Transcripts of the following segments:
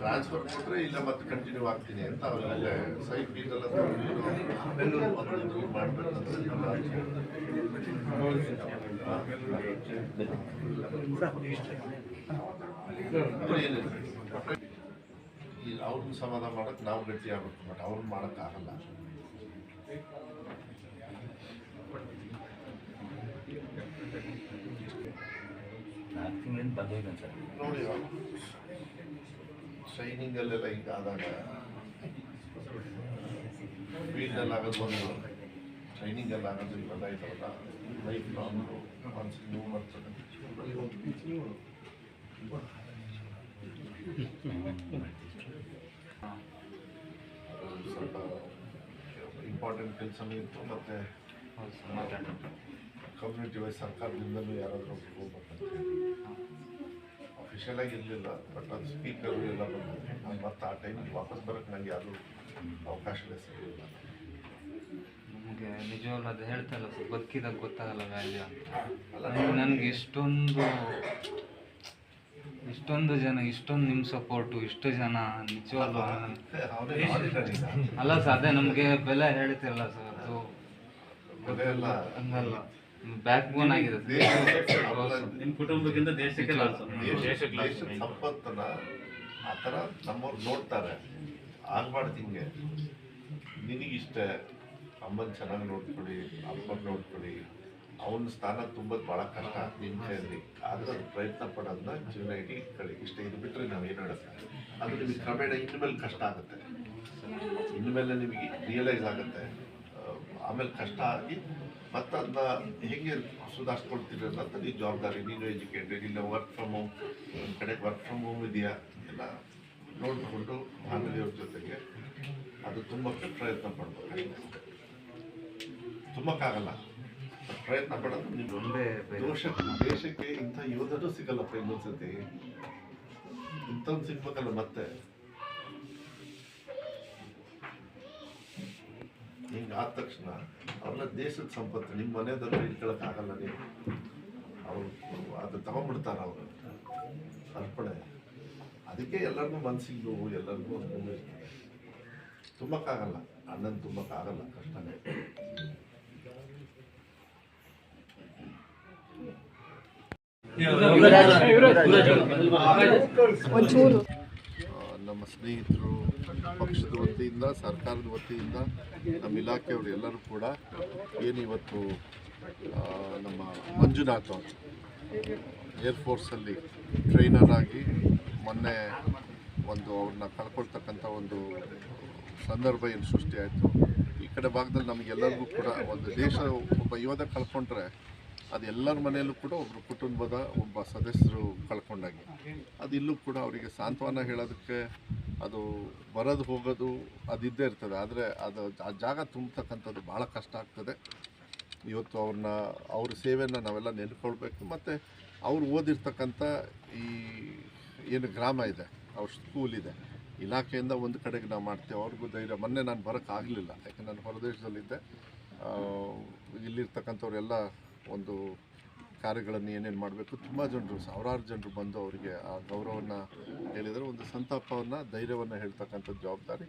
Transfer ಕೊಟ್ಟರೆ ಇಲ್ಲ ಮತ್ತೆ ಕಂಟಿನ್ಯೂ ಆಗ್ತೀನಿ ಅಂತ ಅವರಲ್ಲಿ ಸೈಟ್ ಫೀಸೆಲ್ಲ ದೂರ ಮಾಡಬೇಕಂತ ಈ ಅವ್ರನ್ನ ಸಮಾಧಾನ ಮಾಡಕ್ ನಾವು ಗಟ್ಟಿ ಆಗ್ಬೇಕು ಬಟ್ ಅವ್ರನ್ನ ಮಾಡಕ್ ನಾಲ್ಕು ತಿಂಗಳಿಂದ ಸರ್ ನೋಡಿ ಶೈನಿಂಗ್ ಅಲ್ಲೆಲ್ಲ ಈಗ ಆದಾಗ ಫೀಲ್ಡಲ್ಲಿ ಆಗೋದು ಒಂದು ಟ್ರೈನಿಂಗಲ್ಲಿ ಆಗೋದು ಇವೆಲ್ಲ ಇದಾವಲ್ಲ ಲೈಫ್ ಲಾಂಗ್ ಮನ್ಸಿಗೆ ನೋವು ಬರ್ತದೆ ಸ್ವಲ್ಪ ಇಂಪಾರ್ಟೆಂಟ್ ಕೆಲಸನೂ ಇತ್ತು ಮತ್ತು ಕಮ್ಯುನಿಟಿ ವೈಸ್ ಸರ್ಕಾರದಿಂದಲೂ ಯಾರಾದರೂ ಹೋಗ್ಬೇಕಂತ ಅಫಿಷಿಯಲ್ ಆಗಿ ಇರಲಿಲ್ಲ ಬಟ್ ಅದು ಸ್ಪೀಕರ್ ಎಲ್ಲ ಬಂದು ನಾನು ಮತ್ತೆ ಆ ಟೈಮಲ್ಲಿ ವಾಪಸ್ ಬರೋಕ್ಕೆ ನನಗೆ ಯಾರೂ ಅವಕಾಶವೇ ಸಿಗಲಿಲ್ಲ ನಮಗೆ ನಿಜವಾಗ್ಲೂ ಅದು ಹೇಳ್ತಾರಲ್ಲ ಸರ್ ಬದುಕಿದಾಗ ಗೊತ್ತಾಗಲ್ಲ ವ್ಯಾಲ್ಯೂ ಅಂತ. ಅಲ್ಲ ನನಗೆ ಇಷ್ಟೊಂದು ಇಷ್ಟೊಂದು ಜನ ಇಷ್ಟೊಂದು ನಿಮ್ಮ ಸಪೋರ್ಟು ಇಷ್ಟು ಜನ ನಿಜವಾಗ್ಲೂ ಅಲ್ಲ ಸರ್ ಅದೇ ನಮಗೆ ಬೆಲೆ ಹೇಳ್ತಿರಲ್ಲ ಸರ್ ಅದು ಹಂಗಲ್ಲ. ಬ್ಯಾಕ್ ಬೋನ್ ಆಗಿದೆ. ನಿಮ್ಮ ಕುಟುಂಬಕ್ಕಿಂತ ದೇಶಕ್ಕೆ ಲಾಸ್ ದೇಶ- ದೇಶದ ಸಂಪತ್ತನ್ನ ಆ ಥರ ನಮ್ಮವ್ರು ನೋಡ್ತಾರೆ. ಆಗ್ಬಾರ್ದು ಹಿಂಗೆ. ನಿನಗಿಷ್ಟ. ಅಮ್ಮನ ಚೆನ್ನಾಗಿ ನೋಡ್ಕೊಳ್ಳಿ ಅಪ್ಪನ ನೋಡ್ಕೊಳ್ಳಿ. ಅವನ ಸ್ಥಾನ ತುಂಬದ್ ಭಾಳ ಕಷ್ಟ ನಿಮ್ಮ ಕೈಯಲ್ಲಿ ಆದ್ರೆ ಅದು ಪ್ರಯತ್ನ ಪಡೋದನ್ನ ಜೀವನ ಇಡೀ ಕಡೆ. ಇಷ್ಟ ಇದು ಬಿಟ್ಟರೆ ನಾವು ಏನು ಹೇಳಕ್ಕೆ ಅದು ನಿಮಗೆ ಕ್ರಮೇಣ ಇನ್ಮೇಲೆ ಕಷ್ಟ ಆಗುತ್ತೆ. ಇನ್ಮೇಲೆ ನಿಮಗೆ ರಿಯಲೈಸ್ ಆಗುತ್ತೆ. ಆಮೇಲೆ ಕಷ್ಟ ಆಗಿ ಮತ್ತೆ ಅದನ್ನ ಹೇಗೆ ಸುಧಾರಿಸ್ಕೊಳ್ತೀರಿ ಅಂತ ನೀನು ಜವಾಬ್ದಾರಿ. ನೀನು ಎಜುಕೇಟೆಡ್ ಇಲ್ಲ ವರ್ಕ್ ಫ್ರಮ್ ಹೋಮ್ ಒಂದು ಕಡೆ ವರ್ಕ್ ಫ್ರಮ್ ಹೋಮ್ ಇದೆಯಾ? ಎಲ್ಲ ನೋಡಿಕೊಂಡು ಫ್ಯಾಮಿಲಿಯವ್ರ ಜೊತೆಗೆ ಅದು ತುಂಬಕ್ಕೆ ಪ್ರಯತ್ನ ಪಡ್ಬೇಕು. ತುಂಬಕ್ಕಾಗಲ್ಲ ಪ್ರಯತ್ನ ಪಡೋದು ನೀವು ಒಂದೇ. ದೋಷ. ದೇಶಕ್ಕೆ ಇಂಥ ಯೋಧರು ಸಿಗಲ್ಲಪ್ಪ ಇನ್ನೊಂದ್ಸತಿ ಇಂಥವ್ನು ಸಿಗ್ಬೇಕಲ್ಲ ಮತ್ತೆ. ಹಿಂಗೆ ಆದ ತಕ್ಷಣ ಅವ್ರನ್ನ ದೇಶದ ಸಂಪತ್ತು ನಿಮ್ಮ ಮನೆಯದನ್ನು ಇಟ್ಕೊಳಕ್ಕಾಗಲ್ಲ ನೀವು. ಅವರು ಅದು ತಗೊಂಡ್ಬಿಡ್ತಾರೆ ಅವರು. ಅರ್ಪಣೆ ಅದಕ್ಕೆ ಎಲ್ಲರಿಗೂ ಮನ್ಸಿಗೆ ನೋವು ಎಲ್ಲರಿಗೂ ಒಂದು ನೋವು ಇರ್ತದೆ ತುಂಬಕ್ಕಾಗಲ್ಲ. ಅಣ್ಣನ ತುಂಬಕ್ಕಾಗಲ್ಲ ಕಷ್ಟನೇ. ಆ, ನಮ್ಮ ಸ್ನೇಹಿತರು, ಪಕ್ಷದ ವತಿಯಿಂದ, ಸರ್ಕಾರದ ವತಿಯಿಂದ, ನಮ್ಮ ಇಲಾಖೆಯವರು ಎಲ್ಲರೂ ಕೂಡ ಏನು ಇವತ್ತು ನಮ್ಮ ಮಂಜುನಾಥ್ ಅವರು ಏರ್ಫೋರ್ಸಲ್ಲಿ ಟ್ರೈನರ್ ಆಗಿ ಮೊನ್ನೆ ಒಂದು ಅವ್ರನ್ನ ಕಳ್ಕೊಳ್ತಕ್ಕಂಥ ಒಂದು ಸಂದರ್ಭ ಏನು ಸೃಷ್ಟಿಯಾಯಿತು ಈ ಕಡೆ ಭಾಗದಲ್ಲಿ ನಮಗೆಲ್ಲರಿಗೂ ಕೂಡ ಒಂದು ದೇಶ ಒಬ್ಬ ಯೋಧ ಕಳ್ಕೊಂಡ್ರೆ ಅದು ಎಲ್ಲರ ಮನೆಯಲ್ಲೂ ಕೂಡ ಒಬ್ಬರು ಕುಟುಂಬದ ಒಬ್ಬ ಸದಸ್ಯರು ಕಳ್ಕೊಂಡಾಗೆ. ಅದು ಇಲ್ಲೂ ಕೂಡ ಅವರಿಗೆ ಸಾಂತ್ವನ ಹೇಳೋದಕ್ಕೆ ಅದು ಬರೋದು ಹೋಗೋದು ಅದಿದ್ದೇ ಇರ್ತದೆ. ಆದರೆ ಅದು ಆ ಜಾಗ ತುಂಬತಕ್ಕಂಥದ್ದು ಭಾಳ ಕಷ್ಟ ಆಗ್ತದೆ. ಇವತ್ತು ಅವ್ರನ್ನ, ಅವ್ರ ಸೇವೆಯನ್ನು ನಾವೆಲ್ಲ ನೆನ್ಕೊಳ್ಬೇಕು. ಮತ್ತು ಅವ್ರು ಓದಿರ್ತಕ್ಕಂಥ ಈ ಏನು ಗ್ರಾಮ ಇದೆ, ಅವ್ರ ಸ್ಕೂಲ್ ಇದೆ, ಇಲಾಖೆಯಿಂದ ಒಂದು ಕಡೆಗೆ ನಾವು ಮಾಡ್ತೇವೆ. ಅವ್ರಿಗೂ ಧೈರ್ಯ. ಮೊನ್ನೆ ನಾನು ಬರೋಕ್ಕಾಗಲಿಲ್ಲ ಯಾಕೆ ನಾನು ಹೊರದೇಶದಲ್ಲಿದ್ದೆ. ಇಲ್ಲಿರ್ತಕ್ಕಂಥವ್ರೆಲ್ಲ ಒಂದು ಕಾರ್ಯಗಳನ್ನು ಏನೇನು ಮಾಡಬೇಕು, ತುಂಬ ಜನರು, ಸಾವಿರಾರು ಜನರು ಬಂದು ಅವರಿಗೆ ಆ ಗೌರವವನ್ನು ಹೇಳಿದರೆ. ಒಂದು ಸಂತಾಪವನ್ನು, ಧೈರ್ಯವನ್ನು ಹೇಳ್ತಕ್ಕಂಥ ಜವಾಬ್ದಾರಿ.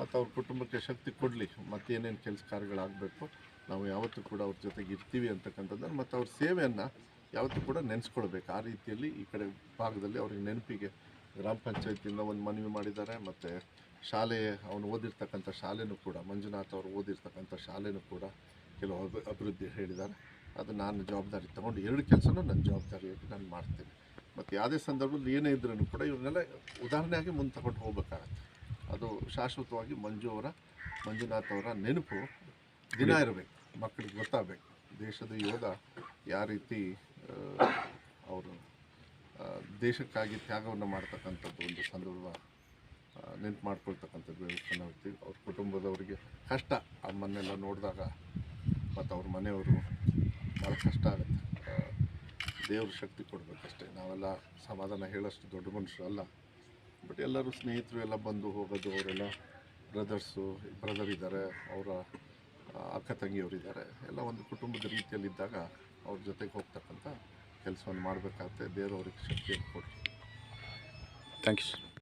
ಮತ್ತು ಅವ್ರ ಕುಟುಂಬಕ್ಕೆ ಶಕ್ತಿ ಕೊಡಲಿ ಮತ್ತೇನೇನು ಕೆಲಸ ಕಾರ್ಯಗಳಾಗಬೇಕು, ನಾವು ಯಾವತ್ತೂ ಕೂಡ ಅವ್ರ ಜೊತೆಗೆ ಇರ್ತೀವಿ ಅಂತಕ್ಕಂಥದ್ದನ್ನು ಮತ್ತು ಅವ್ರ ಸೇವೆಯನ್ನು ಯಾವತ್ತೂ ಕೂಡ ನೆನೆಸ್ಕೊಳ್ಬೇಕು. ಆ ರೀತಿಯಲ್ಲಿ ಈ ಕಡೆ ಭಾಗದಲ್ಲಿ ಅವ್ರಿಗೆ ನೆನಪಿಗೆ ಗ್ರಾಮ ಪಂಚಾಯತಿಯಿಂದ ಒಂದು ಮನವಿ ಮಾಡಿದ್ದಾರೆ. ಮತ್ತು ಶಾಲೆ, ಅವನು ಓದಿರ್ತಕ್ಕಂಥ ಶಾಲೆನೂ ಕೂಡ, ಮಂಜುನಾಥ್ ಅವರು ಓದಿರ್ತಕ್ಕಂಥ ಶಾಲೆನೂ ಕೂಡ ಕೆಲವು ಅಭಿ, ಅಭಿವೃದ್ಧಿ ಹೇಳಿದ್ದಾರೆ. ಅದು ನಾನು ಜವಾಬ್ದಾರಿ ತೊಗೊಂಡು ಎರಡು ಕೆಲಸನೂ ನನ್ನ ಜವಾಬ್ದಾರಿಯಾಗಿ ನಾನು ಮಾಡ್ತೀನಿ. ಮತ್ತು ಯಾವುದೇ ಸಂದರ್ಭದಲ್ಲಿ ಏನೇ ಇದ್ರೂ ಕೂಡ ಇವ್ರನ್ನೆಲ್ಲ ಉದಾಹರಣೆಯಾಗಿ ಮುಂದೆ ತಗೊಂಡು ಹೋಗ್ಬೇಕಾಗತ್ತೆ. ಅದು ಶಾಶ್ವತವಾಗಿ ಮಂಜು ಅವರ, ಮಂಜುನಾಥ್ ಅವರ ನೆನಪು ದಿನ ಇರಬೇಕು ಮಕ್ಕಳಿಗೆ ಗೊತ್ತಾಗಬೇಕು. ದೇಶದ ಯೋಧ ಯಾವ ರೀತಿ ಅವರು ದೇಶಕ್ಕಾಗಿ ತ್ಯಾಗವನ್ನು ಮಾಡ್ತಕ್ಕಂಥದ್ದು ಒಂದು ಸಂದರ್ಭ ನೆನ್ಪು ಮಾಡ್ಕೊಳ್ತಕ್ಕಂಥದ್ದು ಅವ್ರ ಕುಟುಂಬದವರಿಗೆ ಕಷ್ಟ, ಅಮ್ಮನ್ನೆಲ್ಲ ನೋಡಿದಾಗ, ಮತ್ತು ಅವ್ರ ಮನೆಯವರು ಭಾಳ ಕಷ್ಟ ಆಗುತ್ತೆ. ದೇವ್ರ ಶಕ್ತಿ ಕೊಡಬೇಕಷ್ಟೇ. ನಾವೆಲ್ಲ ಸಮಾಧಾನ ಹೇಳೋಷ್ಟು ದೊಡ್ಡ ಮನುಷ್ಯರು ಅಲ್ಲ. ಬಟ್ ಎಲ್ಲರೂ ಸ್ನೇಹಿತರು ಎಲ್ಲ ಬಂದು ಹೋಗೋದು, ಅವರೆಲ್ಲ ಬ್ರದರ್ಸು ಬ್ರದರ್ ಇದ್ದಾರೆ, ಅವರ ಅಕ್ಕ ತಂಗಿಯವರಿದ್ದಾರೆ ಎಲ್ಲ ಒಂದು ಕುಟುಂಬದ ರೀತಿಯಲ್ಲಿದ್ದಾಗ ಅವ್ರ ಜೊತೆಗೆ ಹೋಗ್ತಕ್ಕಂಥ ಕೆಲಸವನ್ನು ಮಾಡಬೇಕಾಗುತ್ತೆ. ದೇವ್ರವ್ರಿಗೆ ಶಕ್ತಿಯನ್ನು ಕೊಡಿ ಥ್ಯಾಂಕ್ ಯು